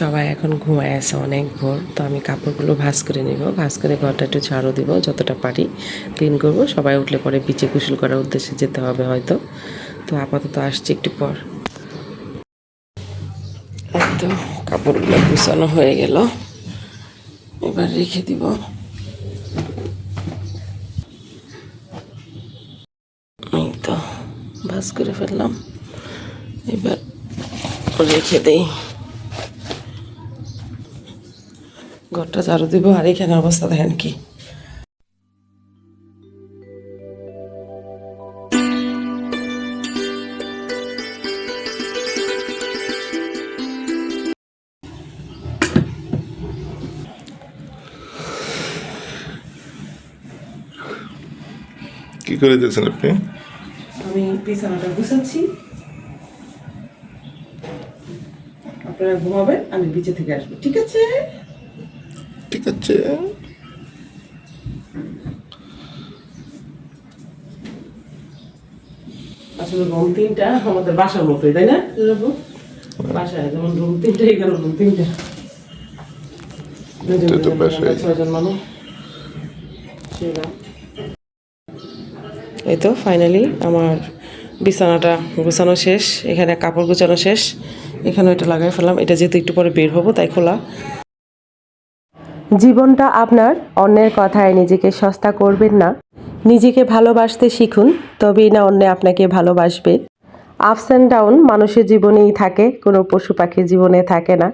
সবাই এখন ঘুমায় আছে অনেক ভোর, তো আমি কাপড়গুলো ভাঁজ করে নিব। ভাঁজ করে ঘরটা একটু ঝাড়ু দিব, যতটা পারি। ক্লিন করব। সবাই উঠলে পরে বিচে কুশল করার উদ্দেশ্যে যেতে হবে হয়তো। তো আপাতত আসছি একটু পর। তো কাপড়গুলো গুছানো হয়ে গেল। এবার রেখে দিব। এই তো ভাঁজ করে ফেললাম। এবার রেখে দেই। ঘরটা ঝাড়ু দিব আর এখানে অবস্থা দেখেন কি। কি করে দিয়েছেন আপনি? আমি বিছানাটা গুছাচ্ছি। আপনারা ঘুমাবেন আমি বিচে থেকে আসব ঠিক আছে? ঠিক আছে। আসলে রুম তিনটা আমাদের বাসার মতোই তাই না? বাসায় যেমন রুম তিনটা এখানে রুম এই তো ফাইনালি আমার বিছানাটা গোছানো শেষ এখানে কাপড় গোছানো শেষ। এখানে এটা লাগাই ফেললাম এটা যেহেতু একটু পরে বের হব তাই খোলা। জীবনটা আপনার অন্যের কথায় নিজেকে সস্তা করবেন না। নিজেকে ভালোবাসতে শিখুন, তবেই না অন্য আপনাকে ভালোবাসবে। আপস অ্যান্ড ডাউন মানুষের জীবনেই থাকে, কোনো পশু পাখির জীবনে থাকে না।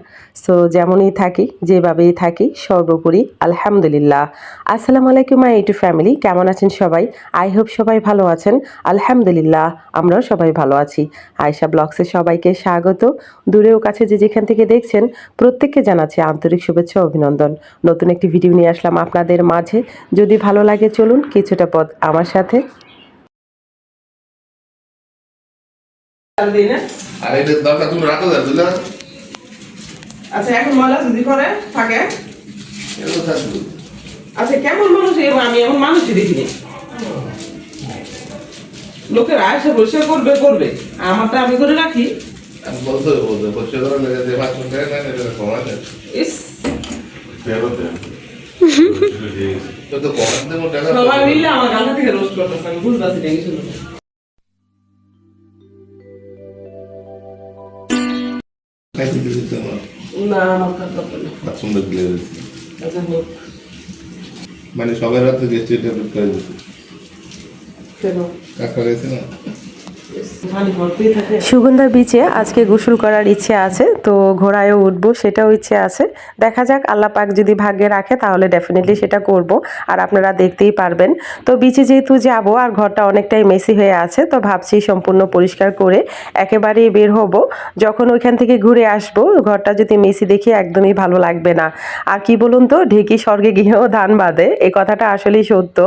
সো যেমনই থাকি, যেভাবেই থাকি, সর্বোপরি আলহামদুলিল্লাহ। আসসালামু আলাইকুম, মাই টু ফ্যামিলি, কেমন আছেন সবাই? আই হোপ সবাই ভালো আছেন। আলহামদুলিল্লাহ, আমরাও সবাই ভালো আছি। আয়শা ব্লগসে সবাইকে স্বাগত। দূরেও কাছে যে যেখান থেকে দেখছেন, প্রত্যেককে জানাচ্ছি আন্তরিক শুভেচ্ছা অভিনন্দন। নতুন একটি ভিডিও নিয়ে আসলাম আপনাদের মাঝে। যদি ভালো লাগে, চলুন কিছুটা পথ আমার সাথে আর এটা দরকার তুমি রাখো দাও বুঝলে? আচ্ছা এখন ময়লা যদি করে থাকে। আচ্ছা কেমন মানুষ আমি এমন মানুষই দেখিনি। লোকের আয়সা পরিষ্কার করবে করবে। আমারটা আমি করে রাখি। না সবাই মিলে আমার গালটা থেকে রোস্ট করতেছে আমি বুঝতেছি না কিছু না। আমার সুন্দর দিলে মানে সবাই রাতে গেছি এটা করে কেন কাকা গেছে না ইস, খালি ভর্তিই থাকে সুগন্ধা বিচে আজকে গোসল করার ইচ্ছে আছে তো ঘোড়ায়ও উঠবো সেটাও ইচ্ছে আছে। দেখা যাক আল্লাহ পাক যদি ভাগ্যে রাখে তাহলে ডেফিনেটলি সেটা করব আর আপনারা দেখতেই পারবেন। তো বিচে যেহেতু যাব আর ঘরটা অনেকটাই মেসি হয়ে আছে তো ভাবছি সম্পূর্ণ পরিষ্কার করে একেবারেই বের হব। যখন ওইখান থেকে ঘুরে আসব ঘরটা যদি মেসি দেখি একদমই ভালো লাগবে না। আর কি বলুন তো ঢেকি স্বর্গে গিয়েও ধান বাঁধে এই কথাটা আসলেই সত্য।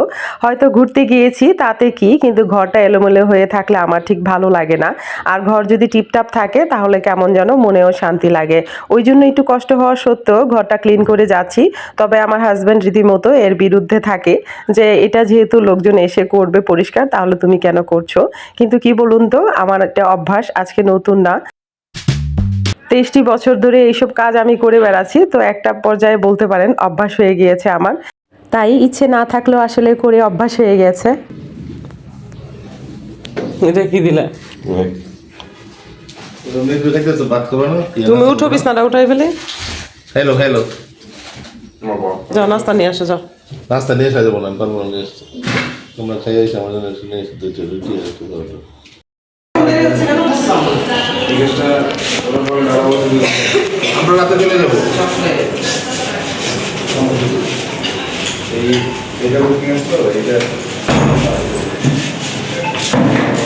হয়তো ঘুরতে গিয়েছি তাতে কি কিন্তু ঘরটা এলোমেলো হয়ে থাকলে আমার ঠিক ভালো লাগে না। আর ঘর যদি টিপটাপ থাকে, তাহলে কেমন যেন মনেও শান্তি লাগে। ওই জন্য একটু কষ্ট হওয়া সত্ত্বেও ঘরটা ক্লিন করে যাচ্ছি। তবে আমার হাজব্যান্ড রীতিমতো এর বিরুদ্ধে থাকে যে, এটা যেহেতু লোকজন এসে করবে পরিষ্কার, তাহলে তুমি কেন করছ? কিন্তু কি বলুন তো, আমার একটা অভ্যাস, আজকে নতুন না। তেইশটি বছর ধরে এইসব কাজ আমি করে বেড়াচ্ছি, তো একটা পর্যায়ে বলতে পারেন অভ্যাস হয়ে গিয়েছে আমার। তাই ইচ্ছে না থাকলেও আসলে করে অভ্যাস হয়ে গেছে। এটা কি দিলা? তুমি উঠো বিছনাটা উঠাই ফেলে। Hello hello. যাও নাস্তা নিয়ে আসো যাও। নাস্তা নিয়ে এসে যাব না পারব না তোমরা খাই এসে আমার জন্য এসে নিয়ে এসে দিয়েছ রুটি আর একটু করো। আমরা রাতে চলে যাব। এই এটা বুকিং আছে এটা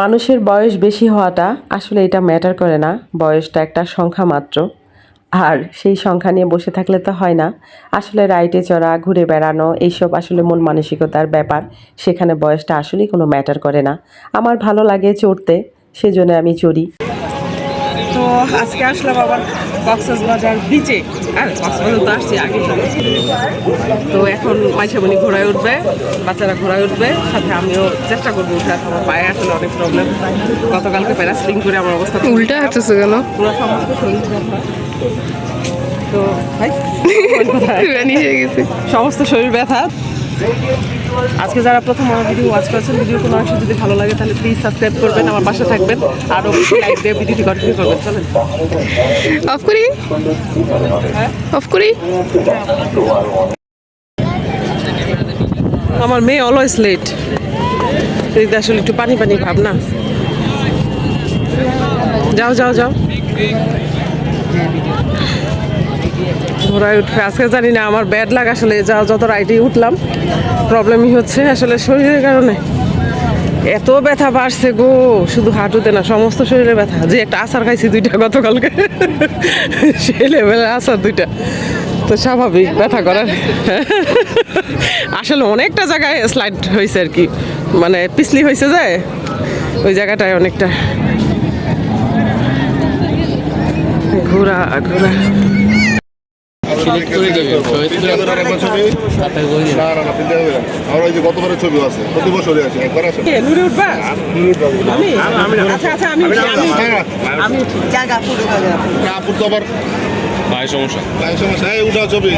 মানুষের বয়স বেশি হওয়াটা আসলে এটা ম্যাটার করে না, বয়সটা একটা সংখ্যা মাত্র। আর সেই সংখ্যা নিয়ে বসে থাকলে তো হয় না। আসলে রাইটে চড়া, ঘুরে বেড়ানো, এইসব আসলে মন মানসিকতার ব্যাপার। সেখানে বয়সটা আসলেই কোনো ম্যাটার করে না। আমার ভালো লাগে চড়তে, সেজন্য আমি চড়ি। তো আজকে আসলাম আবার কক্সবাজার বিচে আর কক্সবাজার তো আসছি আগে। তো এখন মাইশামণি ঘোড়ায় উঠবে বাচ্চারা ঘোড়ায় উঠবে সাথে আমিও চেষ্টা করব উঠার আমার পায়ে আসলে অনেক প্রবলেম গতকালকে প্যারাস্লিং করে আমার অবস্থা উল্টা। হাঁটতেছে কেন পুরো সমস্ত শরীর ব্যথা তো ভাই? রানি গেছে সমস্ত শরীর ব্যথা আজকে যারা প্রথম আমার ভিডিও ওয়াচ করেছেন ভিডিও কোনো অংশ যদি ভালো লাগে তাহলে প্লিজ সাবস্ক্রাইব করবেন আমার পাশে থাকবেন আর অবশ্যই লাইক দিয়ে ভিডিওটি কন্টিনিউ করবেন। চলেন। অফ করি? অফ করি? আমার মেয়ে অলওয়েজ লেট আসলে একটু পানি পানি ভাব না। যাও যাও যাও। ঘোড়ায় উঠবে। আজকে জানি না, আমার ব্যাড লাগ আসলে যা, যত রাইডে উঠলাম। প্রবলেমই হচ্ছে আসলে শরীরের কারণে। এত ব্যথা বাড়ছে গো, শুধু হাঁটুতে না, সমস্ত শরীরে ব্যথা। যে একটা আচার খাইছি দুইটা গতকালকে। সেই লেভেলের আচার দুইটা। তো স্বাভাবিক ব্যথা করার। আসলে অনেকটা জায়গায় স্লাইড হয়েছে আর কি। মানে পিছলি হয়েছে যায় ওই জায়গাটায় অনেকটা। ঘোরা ঘোরা। আমার ওই যে গতবারের ছবি আছে প্রতি বছরই আছে একবার উঠবা আমি আচ্ছা আচ্ছা আমি আমি আমি জায়গা পুরো জায়গা আপুর তো আবার সমস্যা সমস্যা এই উঠা ছবি।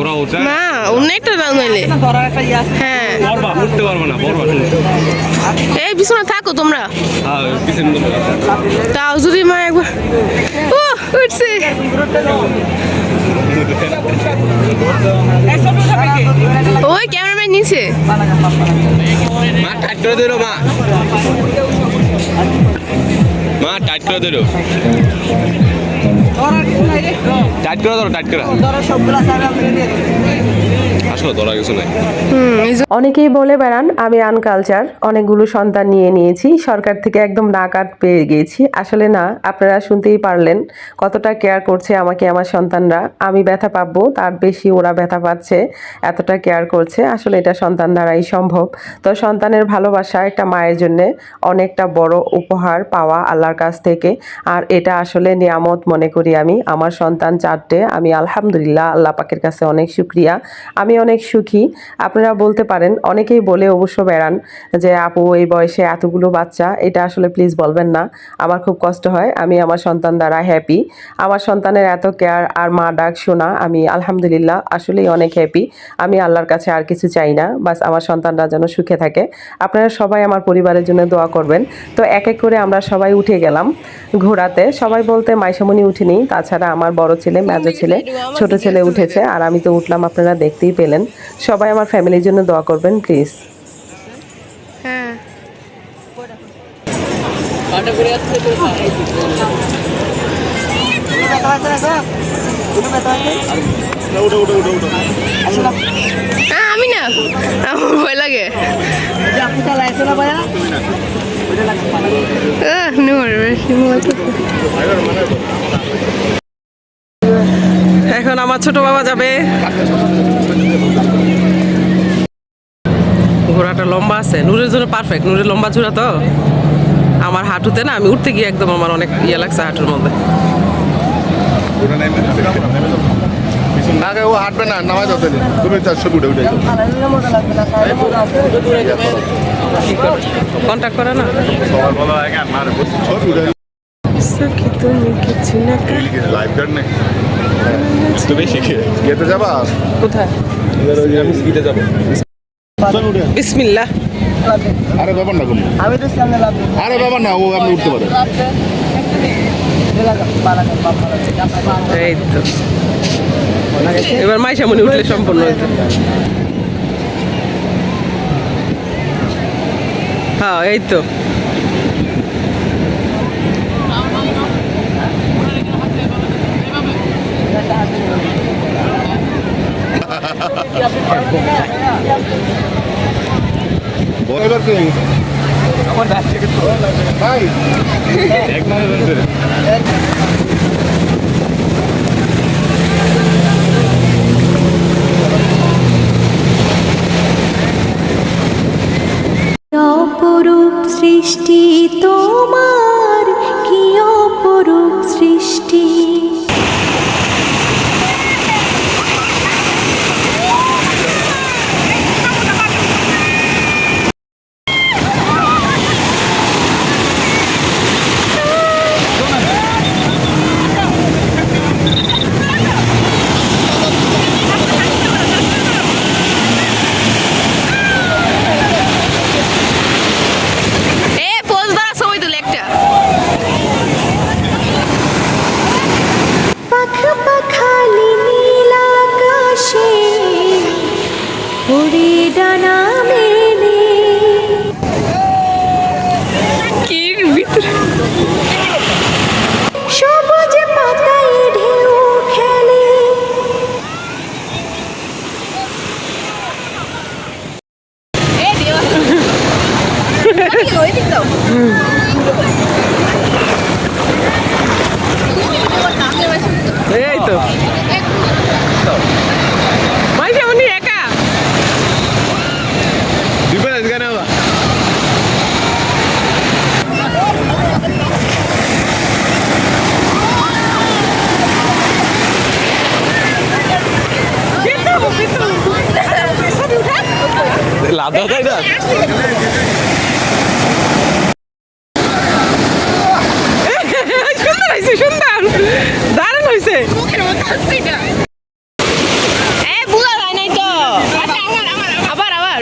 ওরা উঠে অনেকটা দাম নাইলে ধরার একটা ইয়ে আছে হ্যাঁ। পড়বা উঠতে পারব না পড়বা এই বিছানা থাকো তোমরা। হ্যাঁ তাও যদি মা একবার ও উঠছে। ওই ক্যামেরাম্যান নিচে মা টাইট করে দিল মা। করে দিল টাইট করে। ধরো টাইট করে অনেকেই বলে, বেড়ান, আমি আনকালচার অনেকগুলো সন্তান নিয়ে নিয়েছি, সরকার থেকে একদম নাকাট পেয়ে গিয়েছি আসলে না, আপনারা শুনতেই পারলেন কতটা কেয়ার করছে আমাকে, আমার সন্তানরা। আমি ব্যথা পাবো, তার বেশি ওরা ব্যথা পাচ্ছে, এতটা কেয়ার করছে। আসলে এটা সন্তান দ্বারাই সম্ভব। তো সন্তানের ভালোবাসা একটা মায়ের জন্য অনেকটা বড় উপহার পাওয়া আল্লাহর কাছ থেকে। আর এটা আসলে নিয়ামত মনে করি আমি। আমার সন্তান চারটে, আমি আলহামদুলিল্লাহ, আল্লাহ পাকের কাছে অনেক শুক্রিয়া। আমি অনেক সুখী। আপনারা বলতে পারেন, অনেকেই বলে অবশ্য বেড়ান যে, আপু, এই বয়সে এতগুলো বাচ্চা, এটা আসলে প্লিজ বলবেন না। আমার খুব কষ্ট হয়, আমি আমার সন্তান দ্বারা হ্যাপি আমার সন্তানের এত কেয়ার আর মা ডাক শোনা, আমি আলহামদুলিল্লাহ আসলেই অনেক হ্যাপি আমি আল্লাহর কাছে আর কিছু চাই না, বাস আমার সন্তানরা যেন সুখে থাকে। আপনারা সবাই আমার পরিবারের জন্য দোয়া করবেন। তো এক এক করে আমরা সবাই উঠে গেলাম ঘোরাতে। সবাই বলতে, মাইশামণি উঠিনি। তাছাড়া আমার বড় ছেলে, মেজো ছেলে, ছোট ছেলে উঠেছে। আর আমি তো উঠলাম, আপনারা দেখতেই পেলেন। সবাই আমার ফ্যামিলির জন্য দোয়া করবেন প্লিজ। হ্যাঁ। আমি না। আমার ভয় লাগে। এখন আমার ছোট বাবা যাবে। ঘোড়াটা লম্বা আছে। নূরের জন্য পারফেক্ট নূরের লম্বা চূড়া তো। আমার হাঁটুতে না আমি উঠতে গিয়ে একদম আমার অনেক ইয়ে লাগছে হাঁটুর মধ্যে। আগে ও হাঁটবে না নামাজ তুমি উঠে কন্ট্যাক্ট করে না। তুমি কিছু না লাইভ গার্ড নেই। তুমি? শিখে ইয়েতে যাবা? কোথায়? আমি যাব। উঠে বিসমিল্লাহ। আরে ব্যাপার না কোনো আরে ব্যাপার না ও আপনি উঠতে পারেন এই তো। এবার মাইশামণি উঠলে সম্পূর্ণ হইতো হ্যাঁ এই তো। এবার উড়ে ডানা মেলে কি ভিতরে সবুজ পাতায় ঢেউ খেলে এ দেওয়া ওই দিক দাও এই তো মাইশা উনি একা ডিফারেন্স কেন হলো লাভ দাও তাই না সুন্দর হয়েছে সুন্দর দারুণ হয়েছে এ বুলা যায় নাই তো আবার আবার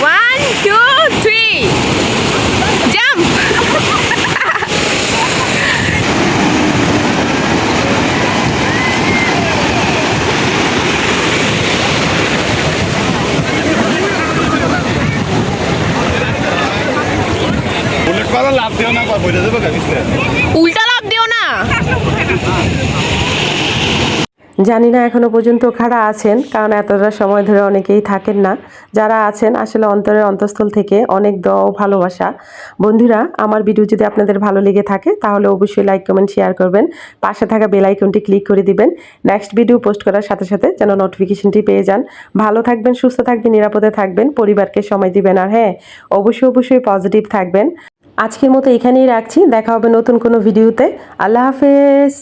one two three jump bullet পাতা লাভ দিও না বলে দেবো কেন উল্টা লাভ দিও না। জানি না এখনও পর্যন্ত কারা আছেন কারণ এতটা সময় ধরে অনেকেই থাকেন না। যারা আছেন আসলে অন্তরের অন্তঃস্থল থেকে অনেক দোয়া ও ভালোবাসা। বন্ধুরা আমার ভিডিও যদি আপনাদের ভালো লেগে থাকে তাহলে অবশ্যই লাইক কমেন্ট শেয়ার করবেন। পাশে থাকা বেল আইকনটি ক্লিক করে দিবেন। নেক্সট ভিডিও পোস্ট করার সাথে সাথে যেন নোটিফিকেশনটি পেয়ে যান। ভালো থাকবেন সুস্থ থাকবেন নিরাপদে থাকবেন পরিবারকে সময় দিবেন আর হ্যাঁ অবশ্যই অবশ্যই পজিটিভ থাকবেন। আজকের মতো এখানেই রাখছি। দেখা হবে নতুন কোনো ভিডিওতে। আল্লাহ হাফেজ।